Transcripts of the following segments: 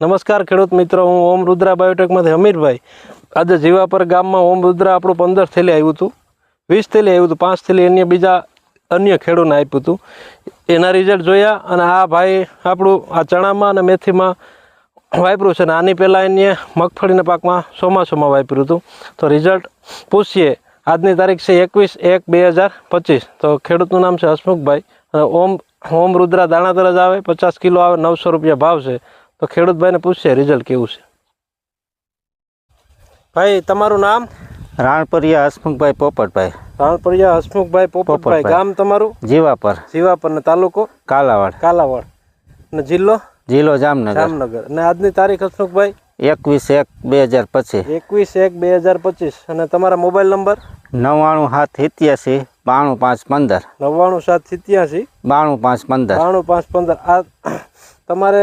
નમસ્કાર ખેડૂત મિત્રો, હું ઓમ રુદ્રા બાયોટેકમાંથી હમીરભાઈ. આજે જીવાપર ગામમાં ઓમ રુદ્રા આપણું પંદર થેલી આવ્યું હતું, વીસ થેલી આવ્યું હતું, પાંચ થેલી અન્ય બીજા અન્ય ખેડૂતને આપ્યું હતું. એના રિઝલ્ટ જોયા અને આ ભાઈ આપણું આ ચણામાં અને મેથીમાં વાપર્યું છે અને આની પહેલાં એને મગફળીના પાકમાં ચોમાસુમાં વાપર્યું હતું. તો રિઝલ્ટ પૂછીએ, આજની તારીખ છે એકવીસ એક બે હજાર પચીસ. તો ખેડૂતનું નામ છે હસમુખભાઈ અને ઓમ ઓમ રુદ્રા દાણાતર જ આવે, પચાસ કિલો આવે, નવસો રૂપિયા ભાવ છે. તો ખેડૂતભાઈને પૂછશે રિઝલ્ટ કેવું છે? ભાઈ તમારું નામ? રાણપરિયા હસમુખભાઈ પોપટભાઈ. રાણપરિયા હસમુખભાઈ પોપટભાઈ. ગામ તમારું? જીવાપર. જીવાપર ને તાલુકો? કાલાવાડ. કાલાવાડ. અને જિલ્લો? જિલ્લો જામનગર. જામનગર. અને આજની તારીખ હસમુખભાઈ? એકવીસ એક બે હજાર પચીસ. એકવીસ એક બે હજાર પચીસ. અને તમારા મોબાઈલ નંબર? નવ્વાણું સાત સિત્યાસી બાણું પાંચ પંદર. નવ્વાણું સાત સિત્યાસી? બાણું પાંચ પંદર. બાણું પાંચ પંદર. આ તમારે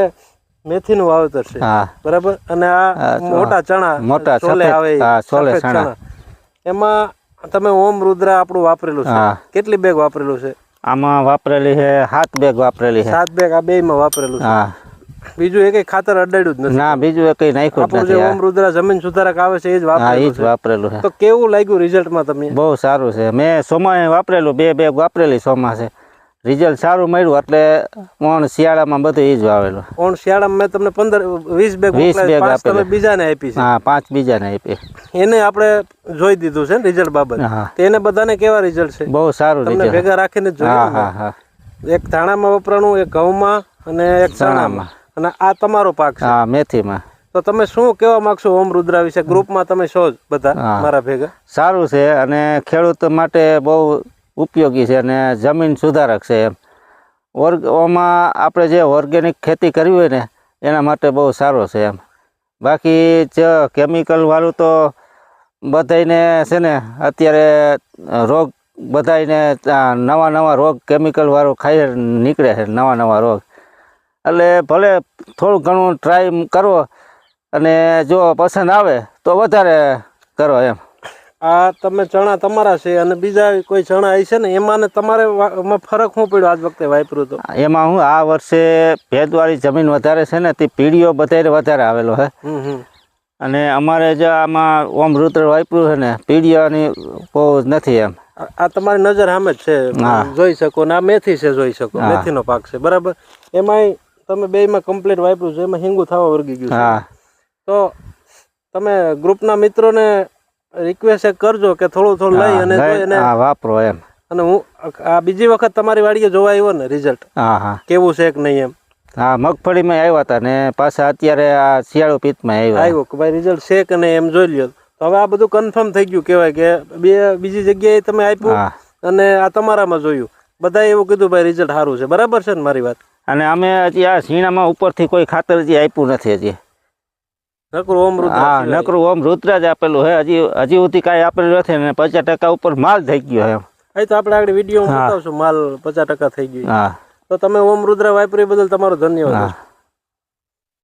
મેથીનું વાવેતર છે. બરાબર? અને આ મોટા ચણા મોટા છોલે આવે હા, છોલે ચણા. એમાં તમે ઓમ રુદ્રા આપણું વાપરેલું છે. કેટલી બેગ વાપરેલું છે? આમાં વાપરેલી છે સાત બેગ વાપરેલી છે. સાત બેગ આ બે માં વાપરેલું છે. બીજું એક ખાતર અડાડ્યું જ નથી. ના બીજું કઈ નાખ્યું આપણું જે ઓમ રુદ્રા જમીન સુધારક આવે છે એ જ વાપરેલું છે. વાપરેલું છે. તો કેવું લાગ્યું રિઝલ્ટમાં તમે બહુ સારું છે. મેં સોમાએ વાપરેલું બે બેગ વાપરેલી સોમાસે રિઝલ્ટ સારું મળ્યું એટલે કોણ શિયાળામાં બધું એ જ વાવેલું. ઓણ શિયાળામાં મેં તમને પંદર વીસ બેગ વીસ બેગ તમે બીજાને આપી છે. હા પાંચ બીજાને આપી. એને આપણે જોઈ દીધું છે ને રિઝલ્ટ બાબત. એને બધાને કેવા રિઝલ્ટ છે? બહુ સારું તમને ભેગા રાખીને જ હા જોયું હા હા. એક ધાણામાં વપરાણું એક ઘઉંમાં અને એક ચણામાં. અને આ તમારો પાક છે. હા મેથીમાં. તો તમે શું કહેવા માંગશો ઓમ રુદ્રા વિશે? ગ્રુપમાં તમે છો બધા મારા ભેગા. સારું છે અને ખેડૂત માટે બહુ ઉપયોગી છે અને જમીન સુધારક છે એમ. ઓર્ગ, ઓમાં આપણે જે ઓર્ગેનિક ખેતી કરવી હોય ને, એના માટે બહુ સારો છે એમ. બાકી જ કેમિકલવાળું તો બધાયને છે ને, અત્યારે રોગ બધાને નવા નવા રોગ કેમિકલવાળું ખાઈ નીકળે છે, નવા નવા રોગ. એટલે ભલે થોડું ઘણું ટ્રાય કરો અને જો પસંદ આવે તો વધારે કરો એમ. આ તમે ચણા તમારા છે અને બીજા કોઈ ચણા આવી છે ને એમાં ને તમારે ફરક શું પડ્યો આજ વખતે વાપર્યું તો? એમાં હું આ વર્ષે ભેદવાળી જમીન વધારે છે ને તે પીડીઓ બધા વધારે આવેલો હમ અને અમારે જે આમાં ઓમ રુદ્ર વાપર્યું છે ને પીડીઓની બહુ નથી એમ. આ આ તમારી નજર સામે જ છે. જોઈ શકો ને આ મેથી છે જોઈ શકો. મેથીનો પાક છે બરાબર? એમાંય તમે બેયમાં કમ્પ્લીટ વાપર્યું છે એમાં હિંગુ થવા વર્ગી ગયું હા. તો તમે ગ્રુપના મિત્રોને રિક્વેસ્ટ કરજો કે થોડું થોડું લઈ અને હા વાપરો એમ. અને હું આ બીજી વખત તમારી વાડીએ જોવા આવ્યો ને રિઝલ્ટ હા હા. કેવું છે કે નહીં એમ? હા મગફળીમાં આવ્યા હતા ને પાછા અત્યારે આ શિયાળો પિત્તમાં આવ્યો. આવ્યો કે ભાઈ રિઝલ્ટ છે કે નહીં એમ જોઈ લ્યો. તો હવે આ બધું કન્ફર્મ થઈ ગયું કહેવાય કે બે બીજી જગ્યાએ તમે આપ્યું અને આ તમારામાં જોયું. બધાએ એવું કીધું ભાઈ રિઝલ્ટ સારું છે. બરાબર છે ને મારી વાત? અને અમે હજી આ સીણામાં ઉપરથી કોઈ ખાતર હજી આપ્યું નથી હજી. હા. નકરું ઓમ રુદ્ર જ આપેલું હે. હજી હજી સુધી કાંઈ આપેલું નથી ને પચાસ ટકા ઉપર માલ થઈ ગયો એમ અહીં તો આપણે આગળ વીડિયો બતાવશું માલ પચાસ ટકા થઈ ગયો હા. તો તમે ઓમ રુદ્ર વાપરી બદલ તમારો ધન્યવાદ